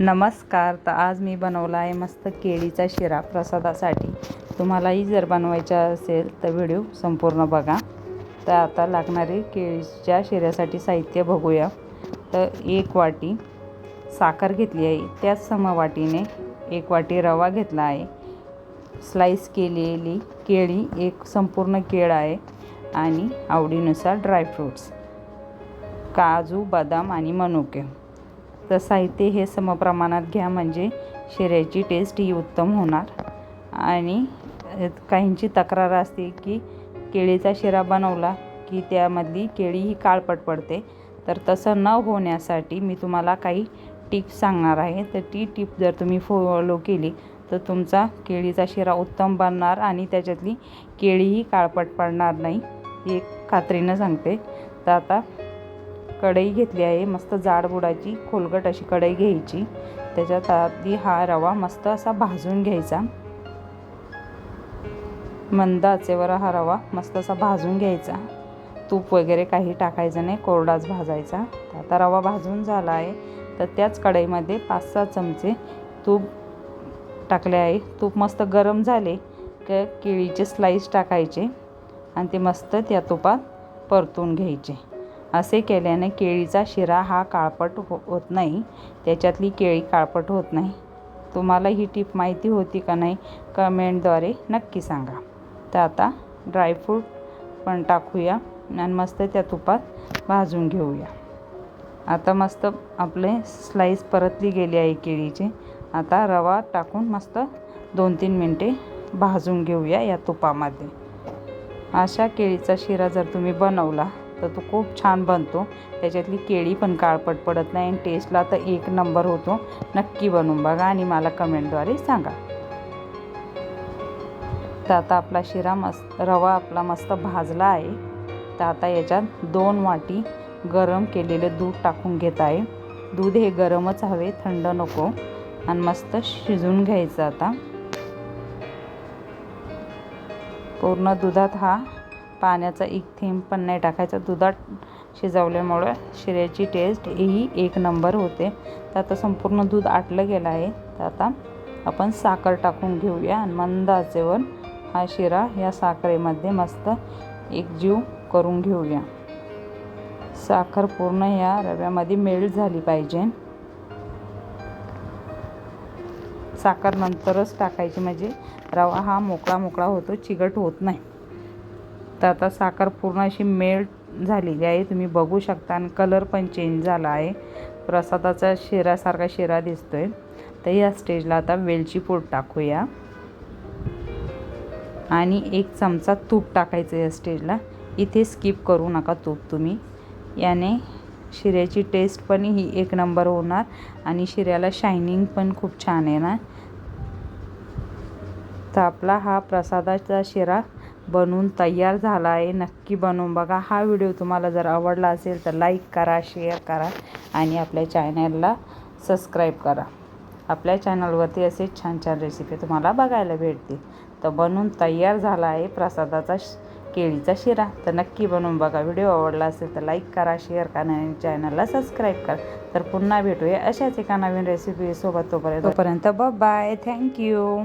नमस्कार तर आज मी बनवला आहे मस्त केळीचा शिरा प्रसादासाठी. तुम्हालाही जर बनवायचा असेल तर व्हिडिओ संपूर्ण बघा. तर आता लागणारे केळीच्या शिऱ्यासाठी साहित्य बघूया. तर एक वाटी साखर घेतली आहे. त्याच समवाटीने एक वाटी रवा घेतला आहे. स्लाईस केलेली केळी एक संपूर्ण केळ आहे आणि आवडीनुसार ड्रायफ्रूट्स काजू बदाम आणि मनुके. तर साहित्य हे समप्रमाणात घ्या म्हणजे शिऱ्याची टेस्ट ही उत्तम होणार. आणि काहींची तक्रार असते की केळीचा शिरा बनवला की त्यामधली केळी ही काळपट पडते. तर तसं न होण्यासाठी मी तुम्हाला काही टिप्स सांगणार आहे. तर ती टीप जर तुम्ही फॉलो केली तर तुमचा केळीचा शिरा उत्तम बनणार आणि त्याच्यातली केळीही काळपट पडणार नाही हे खात्रीनं सांगते. तर आता कढई घेतली आहे. मस्त जाड बुडाची खोलगट अशी कढई घ्यायची. त्याच्यात आधी हा रवा मस्त असा भाजून घ्यायचा. मंद आचेवर हा रवा मस्त असा भाजून घ्यायचा. तूप वगैरे काही टाकायचं नाही कोरडाच भाजायचा. तर आता रवा भाजून झाला आहे. तर त्याच कढईमध्ये पाच सहा चमचे तूप टाकले आहे. तूप मस्त गरम झाले की केळीचे स्लाईस टाकायचे आणि ते मस्त त्या तुपात परतून घ्यायचे. असे केल्याने केळीचा शिरा हा काळपट हो होत नाही. त्याच्यातली केळी काळपट होत नाही. तुम्हाला ही टीप माहिती होती का नाही कमेंटद्वारे नक्की सांगा. तर आता ड्रायफ्रूट पण टाकूया आणि मस्त त्या तुपात भाजून घेऊया. आता मस्त आपले स्लाईस परतली गेली आहे केळीची. आता रवा टाकून मस्त दोन तीन मिनटे भाजून घेऊया या तुपामध्ये. अशा केळीचा शिरा जर तुम्ही बनवला तर तो खूप छान बनतो. त्याच्यातली केळी पण काळपट पडत नाही आणि टेस्टला तर एक नंबर होतो. नक्की बनवून बघा आणि मला कमेंटद्वारे सांगा. तर आता आपला शिरा मस्त रवा आपला मस्त भाजला आहे. तर आता याच्यात दोन वाटी गरम केलेले दूध टाकून घेत आहे. दूध हे गरमच हवे थंड नको. आणि मस्त शिजून घ्यायचं आता. पूर्ण दुधात हा पाण्याचा एक थेंब पण नाही टाकायचा. दुधात शिजवल्यामुळं शिऱ्याची टेस्ट ही एक नंबर होते. तर आता संपूर्ण दूध आटलं गेलं आहे. तर आता आपण साखर टाकून घेऊया आणि मंद आचेवर हा शिरा या साखरेमध्ये मस्त एकजीव करून घेऊया. साखर पूर्ण या रव्यामध्ये मेल्ट झाली पाहिजे. साखर नंतरच टाकायची. म्हणजे रवा हा मोकळा मोकळा होतो चिकट होत नाही. तर आता साखर पूर्ण अशी मेल्ट झालेली आहे. तुम्ही बघू शकता आणि कलर पण चेंज झाला आहे. प्रसादाचा शिरासारखा शिरा दिसतो आहे तर या स्टेजला आता वेलची पूड टाकूया. आणि एक चमचा तूप टाकायचं या स्टेजला इथे स्किप करू नका तूप तुम्ही. याने शिऱ्याची टेस्ट पण ही एक नंबर होणार आणि शिऱ्याला शायनिंग पण खूप छान येणार. तर आपला हा प्रसादाचा शिरा बनवून तयार झाला आहे. नक्की बनवून बघा. हा व्हिडिओ तुम्हाला जर आवडला असेल तर लाईक करा शेअर करा आणि आपल्या चॅनलला सबस्क्राईब करा. आपल्या चॅनलवरती असे छान छान रेसिपी तुम्हाला बघायला भेटतील. तर बनवून तयार झाला आहे प्रसादाचा केळीचा शिरा. तर नक्की बनवून बघा. व्हिडिओ आवडला असेल तर लाईक करा शेअर करा आणि चॅनलला सबस्क्राईब करा. तर पुन्हा भेटूया अशाच एका नवीन रेसिपीसोबत तोपर्यंत तोपर्यंत बाय थँक्यू